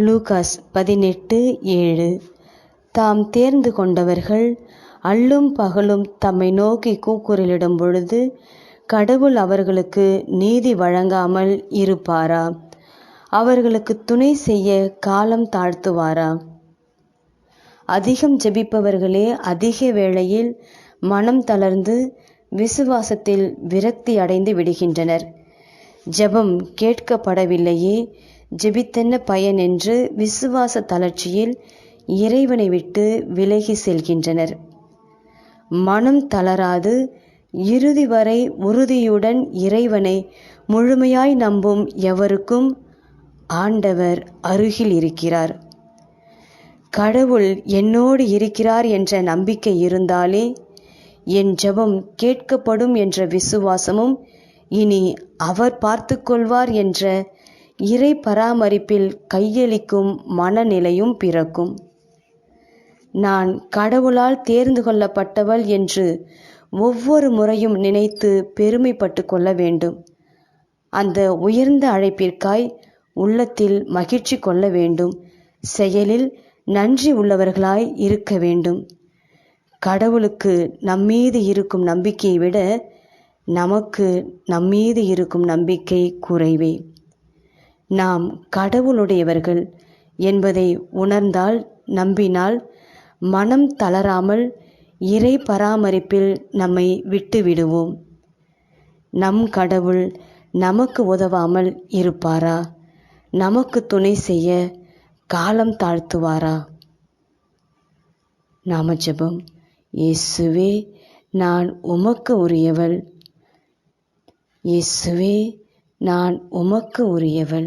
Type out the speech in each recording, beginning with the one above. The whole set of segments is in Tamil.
லூகாஸ் பதினெட்டு ஏழு. தாம் தேர்ந்து கொண்டவர்கள் அல்லும் பகலும் தம்மை நோக்கி கூக்குரலிடும் பொழுது கடவுள் அவர்களுக்கு நீதி வழங்காமல் இருப்பாரா? அவர்களுக்கு துணை செய்ய காலம் தாழ்த்துவாரா? அதிகம் ஜெபிப்பவர்களே அதிக வேளையில் மனம் தளர்ந்து விசுவாசத்தில் விரக்தி அடைந்து விடுகின்றனர். ஜெபம் கேட்கப்படவில்லையே ஜெபித்தென்ன பயன் என்று விசுவாச தளர்ச்சியில் இறைவனை விட்டு விலகி செல்கின்றனர். மனம் தளராது இறுதி வரை உறுதியுடன் இறைவனை முழுமையாய் நம்பும் எவருக்கும் ஆண்டவர் அருகில் இருக்கிறார். கடவுள் என்னோடு இருக்கிறார் என்ற நம்பிக்கை இருந்தாலே என் ஜெபம் கேட்கப்படும் என்ற விசுவாசமும் இனி அவர் பார்த்து கொள்வார் என்ற இறை பராமரிப்பில் கையளிக்கும் மனநிலையும் பிறக்கும். நான் கடவுளால் தேர்ந்து கொள்ளப்பட்டவள் என்று ஒவ்வொரு முறையும் நினைத்து பெருமைப்பட்டு கொள்ள வேண்டும். அந்த உயர்ந்த அழைப்பிற்காய் உள்ளத்தில் மகிழ்ச்சி கொள்ள வேண்டும். செயலில் நன்றி உள்ளவர்களாய் இருக்க வேண்டும். கடவுளுக்கு நம்மீது இருக்கும் நம்பிக்கையை விட நமக்கு நம்மீது இருக்கும் நம்பிக்கை குறைவே. நாம் கடவுளுடையவர்கள் என்பதை உணர்ந்தால் நம்பினால் மனம் தளராமல் இறை பராமரிப்பில் நம்மை விட்டு விடுவோம் நம் கடவுள் நமக்கு உதவாமல் இருப்பாரா? நமக்கு துணை செய்ய காலம் தாழ்த்துவாரா? நாமஜெபம். இயேசுவே நான் உமக்கு உரியவள். இயேசுவே நான் உமக்கு உரியவள்.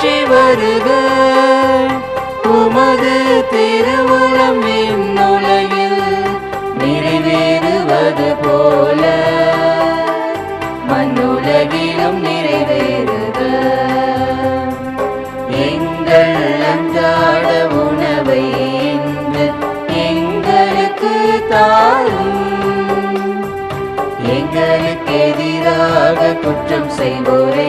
ஆட்சி வருக. உமது திருவுளம் விண்ணுலகில் நிறைவேறுவது போல. மண்ணுலகிலும் நிறைவேறுக. எங்கள் அன்றாட உணவை இன்று எங்களுக்கு தாரும். எங்களுக்கு எதிராக குற்றம் செய்வோரை.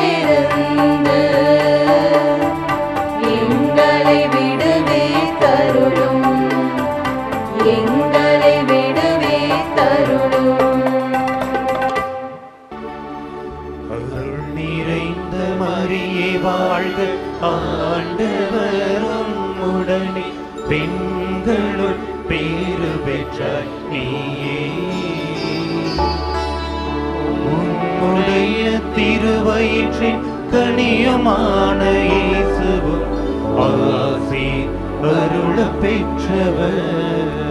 பெண்களுள் பேரு பெற்ற நீயே. உன்னுடைய திருவயிற்றின் கனியுமான இயேசுவும் ஆசி அருள பெற்றவர்.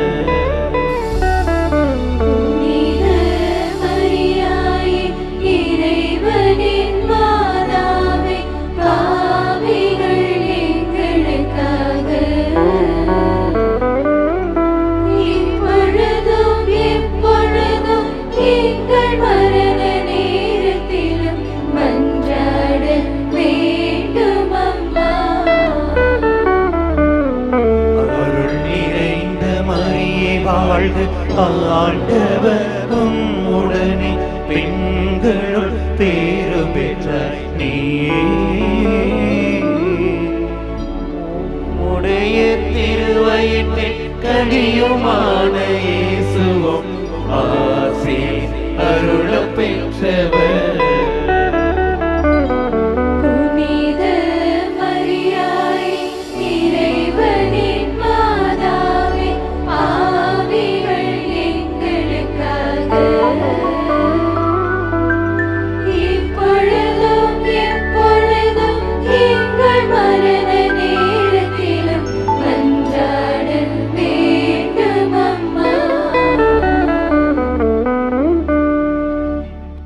வாழ்க ஆண்டவரும் உடனே பெண்களுள் பேரு பெற்ற நீயே. உடைய திருவயிற்றில் கனியுமான இயேசுவும் ஆசி அருள பெற்றவர்.